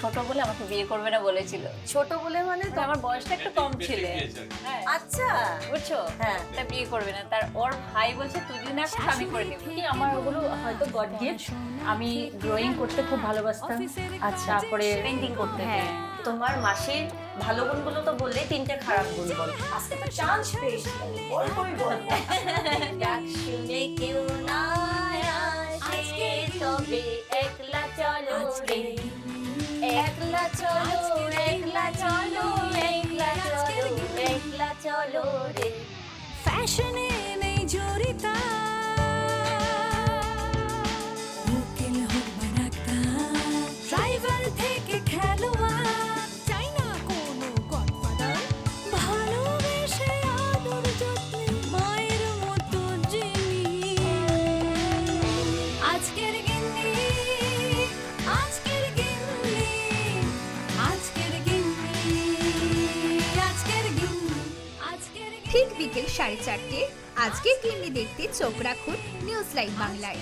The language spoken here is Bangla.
ছোট বলে আমাকে বিয়ে করবে না বলেছিল। ছোট বলে মানে তো আমার বয়সটা একটু কম ছিল। হ্যাঁ। আচ্ছা। বুঝছ? হ্যাঁ। তা বিয়ে করবে না। তার ওর ভাই বলছে তুই যদি না করিস, আমি করে নেব কি আমার ওগুলো হয়তো গড গিফট আমি ড্রয়িং করতে খুব ভালোবাসতাম। আচ্ছা। তারপরে পেন্টিং করতে। হ্যাঁ। তোমার মাসির ভালো গুণগুলো তো বললেই তিনটে খারাপ গুণ বল। আজকে তো চান্স পেয়েছি। গল্পই বলব ডাক শুনে কেউ না আজকে তবে একলা চলো রে। চলো একলা চলো একলা চলো একলা চলো রে ফ্যাশনে নেই জড়িতা উকিল হোক বা ড্রাইভার থেকে খেলোয়াড় ঠিক বিকেল সাড়ে চারটে। আজকে গিন্নি দেখতে চোখ রাখুন নিউজ লাইভ বাংলায়।